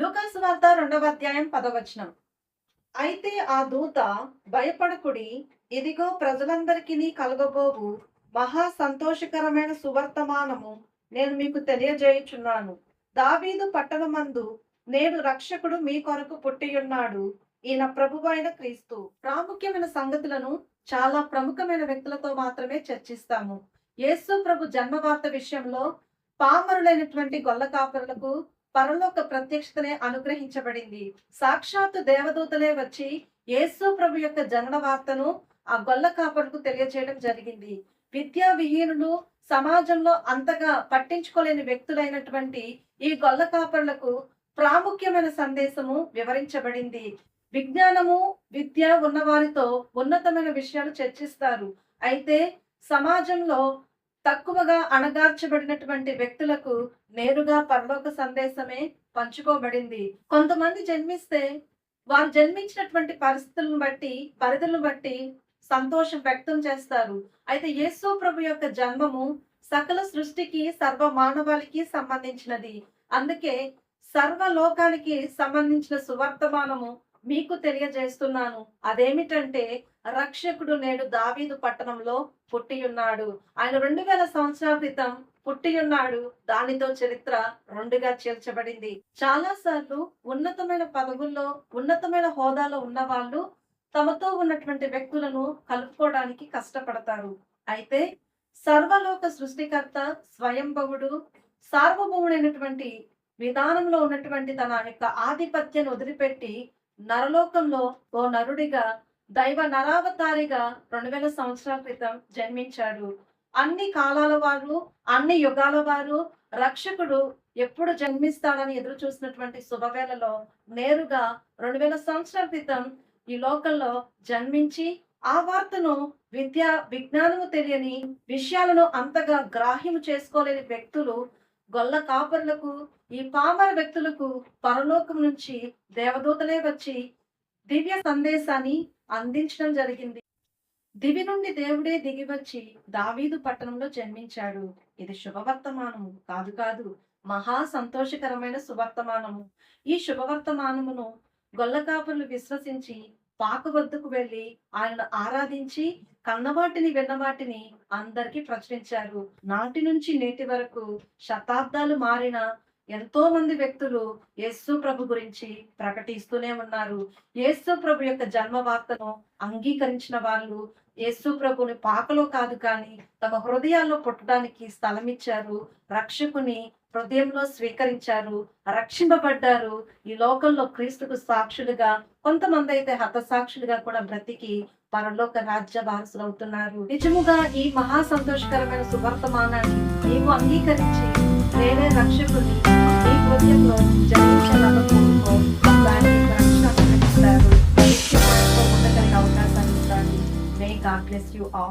లూకాసు వార్త రెండవ అధ్యాయం పదవచనం. అయితే ఆ దూత భయపడకుడి ఇదిగో ప్రజలందరికీ కలగబోవు మహా సంతోషకరమైన సువర్తమానము నేను మీకు తెలియజేయుచున్నాను. దావీదు పట్టణమందు నేడు రక్షకుడు మీ కొరకు పుట్టియున్నాడు ఈయన ప్రభువైన క్రీస్తు. ప్రాముఖ్యమైన సంగతులను చాలా ప్రముఖమైన వ్యక్తులతో మాత్రమే చర్చిస్తాము. యేసు ప్రభు జన్మవార్త విషయంలో పామరులైనటువంటి గొల్ల కాపరులకు పరలోక ప్రత్యక్షతనే అనుగ్రహించబడింది. సాక్షాత్తు దేవదూతలే వచ్చి యేసు ప్రభు యొక్క జనన వార్తను ఆ గొల్ల కాపరులకు తెలియజేయడం జరిగింది. విద్యా విహీనులు సమాజంలో అంతగా పట్టించుకోలేని వ్యక్తులైనటువంటి ఈ గొల్ల కాపరులకు ప్రాముఖ్యమైన సందేశము వివరించబడింది. విజ్ఞానము విద్య ఉన్నవారితో ఉన్నతమైన విషయాలు చర్చిస్తారు. అయితే సమాజంలో తక్కువగా అణగార్చబడినటువంటి వ్యక్తులకు నేరుగా పరలోక సందేశమే పంచుకోబడింది. కొంతమంది జన్మిస్తే వారు జన్మించినటువంటి పరిస్థితులను బట్టి పరిధులను బట్టి సంతోషం వ్యక్తం చేస్తారు. అయితే యేసు ప్రభు యొక్క జన్మము సకల సృష్టికి సర్వ మానవాళికి సంబంధించినది. అందుకే సర్వ లోకానికి సంబంధించిన సువర్తమానము మీకు తెలియజేస్తున్నాను. అదేమిటంటే రక్షకుడు నేడు దావీదు పట్టణంలో పుట్టి ఉన్నాడు ఆయన రెండు వేల సంవత్సరాల క్రితం పుట్టి ఉన్నాడు దానితో చరిత్ర రెండుగా చేర్చబడింది చాలా సార్లు ఉన్నతమైన పదవుల్లో ఉన్నతమైన హోదాలో ఉన్న వాళ్ళు తమతో ఉన్నటువంటి వ్యక్తులను కలుపుకోవడానికి కష్టపడతారు. అయితే సర్వలోక సృష్టికర్త స్వయంభవుడు సార్వభౌముడైనటువంటి విధానంలో ఉన్నటువంటి తన యొక్క ఆధిపత్యాన్ని వదిలిపెట్టి నరలోకంలో ఓ నరుడిగా దైవ నరావతారిగా రెండు వేల సంవత్సరాల క్రితం జన్మించాడు. అన్ని కాలాల వారు అన్ని యుగాల వారు రక్షకుడు ఎప్పుడు జన్మిస్తాడని ఎదురు చూసినటువంటి శుభవేళలో నేరుగా రెండు వేల సంవత్సరాల క్రితం ఈ లోకంలో జన్మించి ఆ వార్తను విద్య విజ్ఞానము తెలియని విషయాలను అంతగా గ్రాహ్యము చేసుకోలేని వ్యక్తులు గొల్ల కాపరులకు ఈ పామర వ్యక్తులకు పరలోకం నుంచి దేవదూతలే వచ్చి దివ్య సందేశాన్ని అందించడం జరిగింది. దివి నుండి దేవుడే దిగి వచ్చి దావీదు పట్టణంలో జన్మించాడు. ఇది శుభవర్తమానము. కాదు కాదు మహా సంతోషకరమైన శుభవర్తమానము. ఈ శుభవర్తమానమును గొల్లకాపులు విశ్వసించి పాక వద్దకు వెళ్ళి ఆయనను ఆరాధించి కన్నవాటిని విన్నవాటిని అందరికీ ప్రచురించారు. నాటి నుంచి నేటి వరకు శతాబ్దాలు మారిన ఎంతో మంది వ్యక్తులు యేసు ప్రభు గురించి ప్రకటిస్తూనే ఉన్నారు. యేసు ప్రభు యొక్క జన్మ వార్తను అంగీకరించిన వాళ్ళు యేసు ప్రభుని పాకలో కాదు కానీ తమ హృదయాల్లో పుట్టడానికి స్థలం ఇచ్చారు రక్షకుని హృదయంలో స్వీకరించారు. రక్షింపబడ్డారు. ఈ లోకంలో క్రీస్తుకు సాక్షులుగా కొంతమంది అయితే హతసాక్షులుగా కూడా బ్రతికి పరలోక రాజ్య వారసులు అవుతున్నారు. నిజముగా ఈ మహా సంతోషకరమైన సువర్తమానాన్ని నీవు అంగీకరించి Leyle Rakşe Puri, ilk मध्यम वर्ग जागरूक शाला प्रमुख गाणे राक्षात करणारा व्यक्तिमत्व पूर्ण करण्याचा संधी मिळाली. May God bless you all.